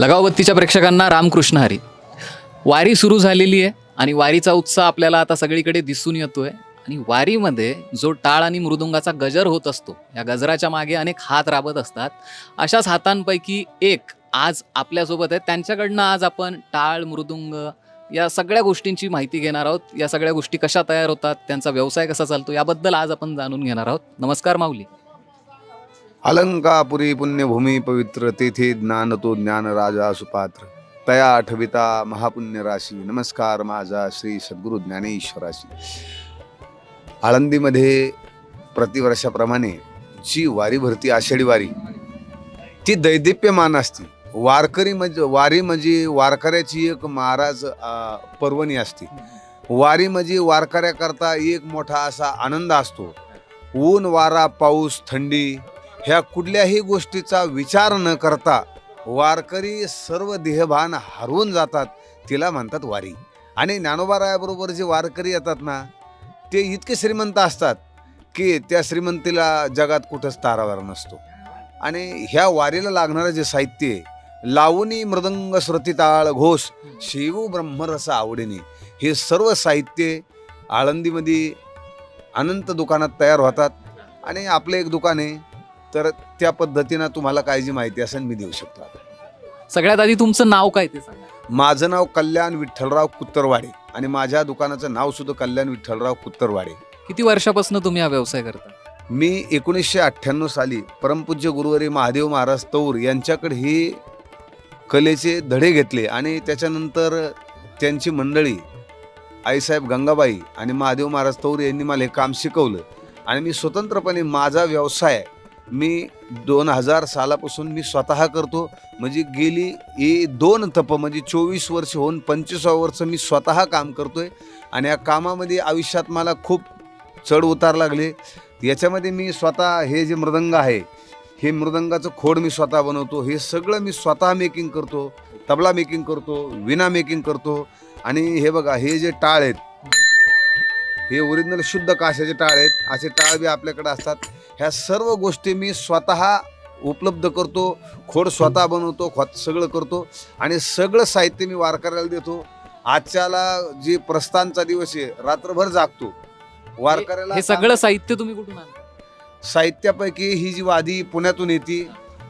लगावबत्तीच्या प्रेक्षकांना रामकृष्ण हरी. वारी सुरू झालेली आहे आणि वारीचा उत्साह आपल्याला आता सगळीकडे दिसून येतोय. आणि वारीमध्ये जो टाळ आणि मृदुंगाचा गजर होत असतो या गजराच्या मागे अनेक हात राबत असतात. अशाच हातांपैकी एक आज आपल्यासोबत आहे. त्यांच्याकडनं आज आपण टाळ मृदुंग या सगळ्या गोष्टींची माहिती घेणार आहोत. या सगळ्या गोष्टी कशा तयार होतात त्यांचा व्यवसाय कसा चालतो याबद्दल आज आपण जाणून घेणार आहोत. नमस्कार माऊली. अलंकापुरी पुण्यभूमी पवित्र तेथे ज्ञान तो ज्ञान राजा सुपात्र। तया आठविता महापुण्य राशी नमस्कार माझा श्री सद्गुरु ज्ञानेश्वराशी। आळंदीमध्ये प्रतिवर्षाप्रमाणे जी वारी भरती आषाढी वारी ती दैदिप्यमान असते. वारकरी म्हणजे वारी म्हणजे वारकऱ्याची एक महाराज पर्वणी असते. वारी म्हणजे वारकऱ्याकरता एक मोठा असा आनंद असतो. ऊन वारा पाऊस थंडी ह्या कुठल्याही गोष्टीचा विचार न करता वारकरी सर्व देहभान हरवून जातात तिला म्हणतात वारी. आणि ज्ञानोबारायाबरोबर जे वारकरी येतात ना ते इतके श्रीमंत असतात की त्या श्रीमंतीला जगात कुठंच तारावार नसतो. आणि ह्या वारीला लागणारं जे साहित्य आहे लावणी मृदंग श्रुतीताळ घोष शिव ब्रह्मरस आवडीने हे सर्व साहित्य आळंदीमध्ये अनंत दुकानात तयार होतात. आणि आपलं एक दुकान आहे तर त्या पद्धतीनं तुम्हाला काय जी माहिती असेल मी देऊ शकतो आता. सगळ्यात आधी तुमचं नाव काय ते सांगा. माझं नाव कल्याण विठ्ठलराव कुत्तरवाडे आणि माझ्या दुकानाचं नाव सुद्धा कल्याण विठ्ठलराव कुत्तरवाडे. किती वर्षापासून तुम्ही हा व्यवसाय करता? मी एकोणीसशे अठ्ठ्याण्णव साली परमपूज्य गुरुवारी महादेव महाराज तौर यांच्याकडे हे कलेचे धडे घेतले आणि त्याच्यानंतर त्यांची मंडळी आईसाहेब गंगाबाई आणि महादेव महाराज तौर यांनी मला हे काम शिकवलं आणि मी स्वतंत्रपणे माझा व्यवसाय मी दोन हजार सालापासून मी स्वतः करतो. म्हणजे गेली ए दोन तप म्हणजे चोवीस वर्ष होऊन पंचवीसावं वर्ष मी स्वतः काम करतो आहे आणि या कामामध्ये आयुष्यात मला खूप चढ उतार लागले. याच्यामध्ये मी स्वतः हे जे मृदंग आहे हे मृदंगाचं खोड मी स्वतः बनवतो. हे सगळं मी स्वतः मेकिंग करतो. तबला मेकिंग करतो विना मेकिंग करतो. आणि हे बघा हे जे टाळ आहेत हे ओरिजिनल शुद्ध काशाचे टाळ आहेत. असे टाळ बी आपल्याकडे असतात. ह्या सर्व गोष्टी मी स्वतः उपलब्ध करतो खोड स्वतः बनवतो खोत सगळं करतो आणि सगळं साहित्य मी वारकऱ्याला देतो. आजच्याला जे प्रस्थानचा दिवस आहे रात्रभर जागतो. वारकऱ्याला हे सगळं साहित्य तुम्ही कुठून साहित्यापैकी ही जी वादी पुण्यातून येते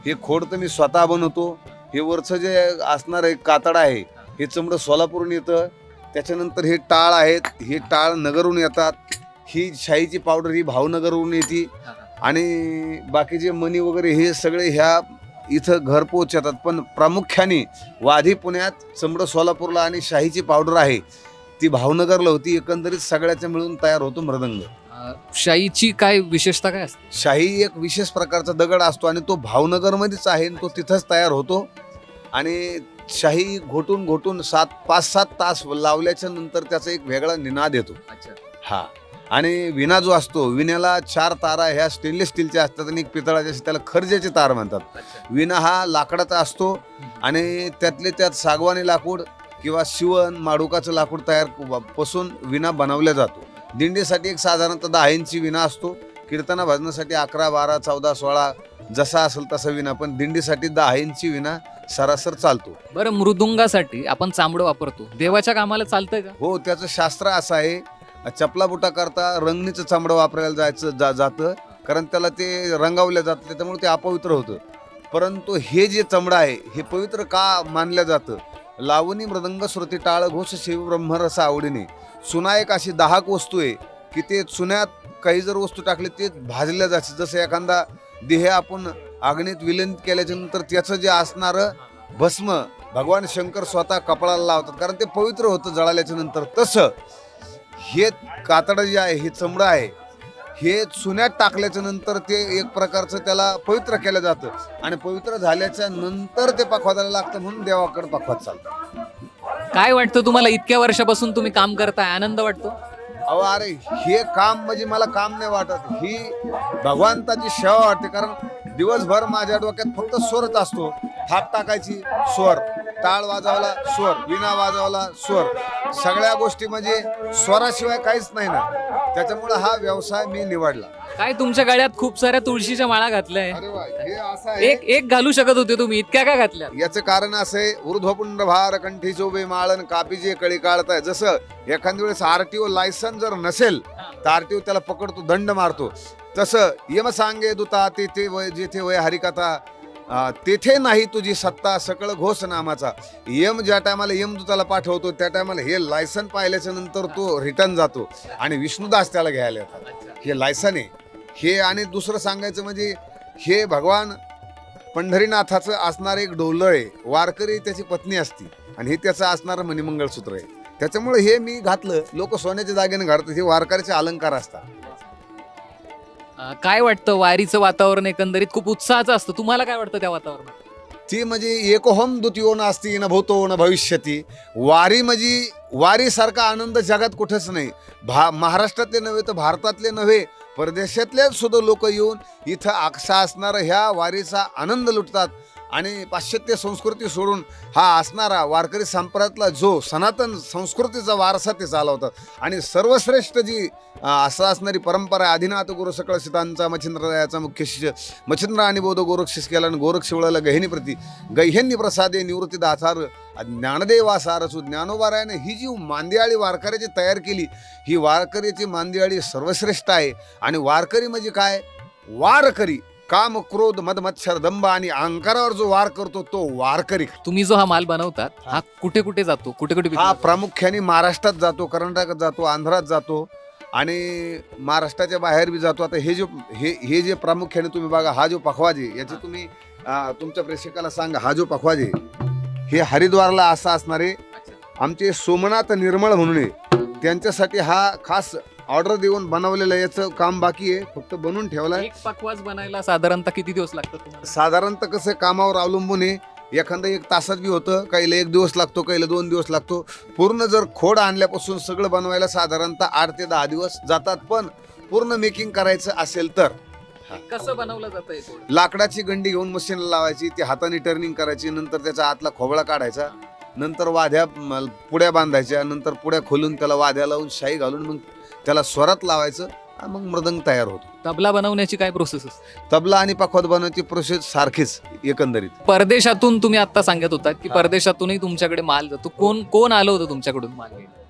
हे खोड तर मी स्वतः बनवतो. हे वरचं जे असणार आहे कातड आहे हे चमडं सोलापूरहून येतं. त्याच्यानंतर हे टाळ आहेत हे टाळ नगरहून येतात. ही शाईची पावडर ही भावनगरहून येते. आणि बाकीचे मणी वगैरे हे सगळे ह्या इथं घरपोच येतात पण प्रामुख्याने वाधी पुण्यात चमडं सोलापूरला आणि शाहीची पावडर आहे. ती भावनगरला होती. एकंदरीत सगळ्याच्या मिळून तयार होतो मृदंग. अं, शाईची काय विशेषता काय असते? शाही एक विशेष प्रकारचा दगड असतो आणि तो भावनगरमध्येच आहे आणि तो तिथंच तयार होतो. आणि शाही घोटून घोटून सात पाच सात तास लावल्याच्या नंतर त्याचा एक वेगळा निनाद येतो. हा. आणि विणा जो असतो विण्याला चार तारा ह्या स्टेनलेस स्टीलच्या असतात आणि एक पितळाच्या असतात त्याला खर्जाचे तार म्हणतात. विणा हा लाकडाचा असतो आणि त्यातले त्यात सागवानी लाकूड किंवा शिवण माडुकाचं लाकूड तयारपासून विणा बनवला जातो. दिंडीसाठी एक साधारणतः दहा इंची विणा असतो. कीर्तना भजनासाठी अकरा बारा चौदा सोळा जसा असेल तसा विणा पण दिंडीसाठी दहा इंची विणा सरासर चालतो. बरं मृदुंगासाठी आपण चांबडं वापरतो. देवाच्या कामाला चालतंय का? हो त्याचं शास्त्र असं आहे चपला बुटा करता रंगणीचं चामडं वापरायला जायचं जा जातं. कारण त्याला ते रंगावलं जातं त्याच्यामुळे ते अपवित्र होतं. परंतु हे जे चमडं आहे हे पवित्र का मानलं जातं? लावणी मृदंग श्रुती टाळ घोष शिव ब्रह्मरस आवडीने. सुना एक अशी दहाक वस्तू आहे की ते चुन्यात काही जर वस्तू टाकली ते भाजल्या जाते. जसं एखादा देह आपण अग्नीत विलीन केल्याच्यानंतर त्याचं जे असणारं भस्म भगवान शंकर स्वतः कपाळाला लावतात. कारण ते पवित्र होतं जळाल्याच्या नंतर. तसं हे कातडं जे आहे हे चमडं आहे हे चुन्यात टाकल्याच्या नंतर ते एक प्रकारचं त्याला पवित्र केलं जातं. आणि पवित्र झाल्याच्यानंतर ते पखवादाला लागतं म्हणून देवाकडे पखवाद चालतं. काय वाटतं तुम्हाला? इतक्या वर्षापासून तुम्ही काम करताय आनंद वाटतो? अहो अरे हे काम म्हणजे मला काम नाही वाटत. ही भगवंताची सेवा वाटते कारण दिवसभर माझ्या डोक्यात फक्त स्वरच असतो. हात टाकायची स्वर. टाळ वाजवला स्वर. विणा वाजवला स्वर. सगळ्या गोष्टी म्हणजे स्वराशिवाय काहीच नाही ना. त्याच्यामुळे हा व्यवसाय मी निवडला. काय तुमच्या गळ्यात खूप साऱ्या तुळशीच्या माळा घातल्या अरे वा हे असं आहे. एक एक घालू शकत होते तुम्ही. इतक्या का घातल्या याचं कारण असं आहे ऊर्ध्वपुंड भार कंठी चोबे माळन कापीचे कळी काढताय. जसं एखाद्या वेळेस आरटीओ लायसन जर नसेल तर आरटीओ त्याला पकडतो दंड मारतो. तसं यम सांगे दुता तेथे वय जेथे वय हरिकथा तेथे नाही तुझी सत्ता सकळ घोष नामाचा. यम ज्या टायमाला यमदूताला पाठवतो त्या टायमाला हे लायसन पाहिल्याच्या नंतर तो रिटर्न जातो आणि विष्णुदास त्याला घ्यायला येतात. हे लायसन आहे. हे आणि दुसरं सांगायचं म्हणजे हे भगवान पंढरीनाथाचं असणारं एक डोलळ आहे. वारकरी त्याची पत्नी असती आणि हे त्याचं असणारं मणिमंगळसूत्र आहे. त्याच्यामुळे हे मी घातलं. लोक सोन्याच्या जागेने घालतात. हे वारकऱ्याचे अलंकार असतात. अं, काय वाटतं? वारीचं वातावरण एकंदरीत खूप उत्साहाचं असतं. तुम्हाला काय वाटतं त्या वातावरणात? ती म्हणजे एकोहम द्वितीयो नास्ती न भूतो न भविष्यती. वारी म्हणजे वारीसारखा आनंद जगात कुठेच नाही. भा महाराष्ट्रातले नव्हे तर भारतातले नव्हे परदेशातले सुद्धा लोक येऊन इथं आक्षा असणारा ह्या वारीचा आनंद लुटतात. आणि पाश्चात्य संस्कृती सोडून हा असणारा वारकरी संप्रदायातला जो सनातन संस्कृतीचा वारसा ते चालवतात. आणि सर्वश्रेष्ठ जी असं असणारी परंपरा आहे आदिनाथ गुरु सकळ सितांचा मच्छिंद्रयाचा मुख्य शिष्य मच्छिंद्र आणि बोध गोरक्षिस केला आणि गोरक्ष गहिनी प्रती गैह्यन्य प्रसादे निवृत्ती दासार ज्ञानदेवा सारसू ज्ञानोबारायाने ही जी मांदियाळी वारकऱ्याची तयार केली ही वारकरीची मांदियाळी सर्वश्रेष्ठ आहे. आणि वारकरी म्हणजे काय? वारकरी. काम क्रोध मद मत्सर दंभ आणि अहंकारावर जो वार करतो तो वारकरी तुम्ही जो हा माल बनवतात हा. कुठे कुठे जातो? कुठे कुठे हा? प्रामुख्याने महाराष्ट्रात जातो कर्नाटकात जातो आंध्रात जातो आणि महाराष्ट्राच्या बाहेर बी जातो. आता हे जो हे हे जे प्रामुख्याने तुम्ही बघा हा जो पखवाजे याची तुम्ही अं, तुमच्या प्रेक्षकाला सांगा हा जो पखवाजे हे हरिद्वारला असा असणारे. आमचे सोमनाथ निर्मळ म्हणून आहे. त्यांच्यासाठी हा खास ऑर्डर देऊन बनवलेलं याचं काम बाकी आहे. फक्त बनवून ठेवलाय. एक पकवाज बनायला साधारणतः किती दिवस लागतात तुम्हाला? साधारणतः कसं कामावर अवलंबून आहे. एखादं एक तासात बी होतं. काहीला एक दिवस लागतो काहीला दोन दिवस लागतो. पूर्ण जर खोड आणल्यापासून सगळं बनवायला साधारणतः आठ ते दहा दिवस जातात. पण पूर्ण मेकिंग करायचं असेल तर. कसं बनवलं जातं हे? लाकडाची गंडी घेऊन मशीनला लावायची ती हाताने टर्निंग करायची नंतर त्याचा आतला खोबळा काढायचा नंतर वाद्या म, पुड्या बांधायच्या नंतर पुड्या खोलून त्याला वाद्या लावून शाई घालून मग त्याला स्वरात लावायचं आणि मग मृदंग तयार होतो. तबला बनवण्याची काय प्रोसेस असते? तबला आणि पखवाद बनवायची प्रोसेस सारखीच एकंदरीत. परदेशातून तुम्ही आता सांगत होतात की हा. परदेशातूनही तुमच्याकडे माल जातो. कोण कोण आलं होतं तुमच्याकडून माल घ्यायला?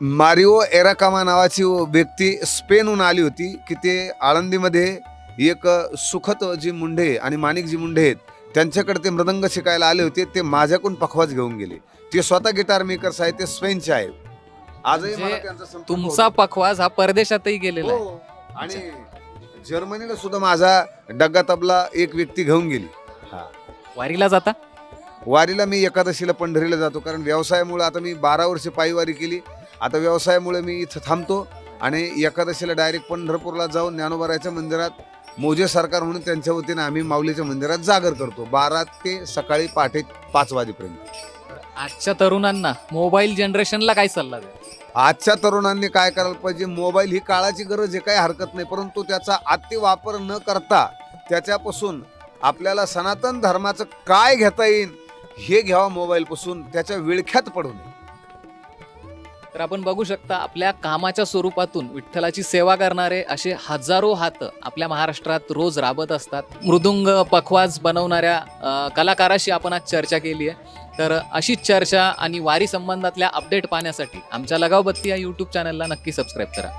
मारिओ एराकामा नावाची व्यक्ती स्पेनहून आली होती की ते आळंदीमध्ये एक सुखत जी मुंडे आणि माणिकजी मुंडे आहेत त्यांच्याकडे ते मृदंग शिकायला आले होते. ते माझ्याकडून पखवाज घेऊन गेले. ते स्वतः गिटार मेकर्स आहेत ते स्पेनचे आहेत. आजही म्हणजे मला त्यांचा संपर्क तुमचा होतो. पखवाज हा परदेशातही गेलेला आहे. हो. आणि जर्मनीला सुद्धा माझा डग्गा तबला एक व्यक्ती घेऊन गेली. वारीला जाता? वारीला मी एकादशीला पंढरीला जातो कारण व्यवसायामुळे आता मी बारा वर्ष पायीवारी केली. आता व्यवसायामुळे मी इथं थांबतो आणि एकादशीला डायरेक्ट पंढरपूरला जाऊन ज्ञानोबाराच्या मंदिरात मोजे सरकार म्हणून त्यांच्या वतीने आम्ही माऊलीच्या मंदिरात जागर करतो बारा ते सकाळी पहाटे पाच वाजेपर्यंत. आजच्या तरुणांना मोबाईल जनरेशनला काय सल्ला द्या? आजच्या तरुणांनी काय करायला पाहिजे? मोबाईल ही काळाची गरज आहे काही हरकत नाही. परंतु त्याचा अति वापर न करता त्याच्यापासून आपल्याला सनातन धर्माचं काय घेता येईल हे घ्यावा मोबाईलपासून. त्याच्या विळख्यात पडू नये. तर आपण बघू शकता आपल्या कामाच्या स्वरूपातून विठ्ठलाची सेवा करणारे असे हजारो हात आपल्या महाराष्ट्रात रोज राबत असतात. मृदुंग पखवाज बनवणाऱ्या अ, कलाकाराशी आपण आज चर्चा केली आहे. तर अशीच चर्चा आणि वारी संबंधातल्या अपडेट पाहण्यासाठी आमच्या लगावबत्ती या यूट्यूब चॅनलला नक्की सबस्क्राईब करा.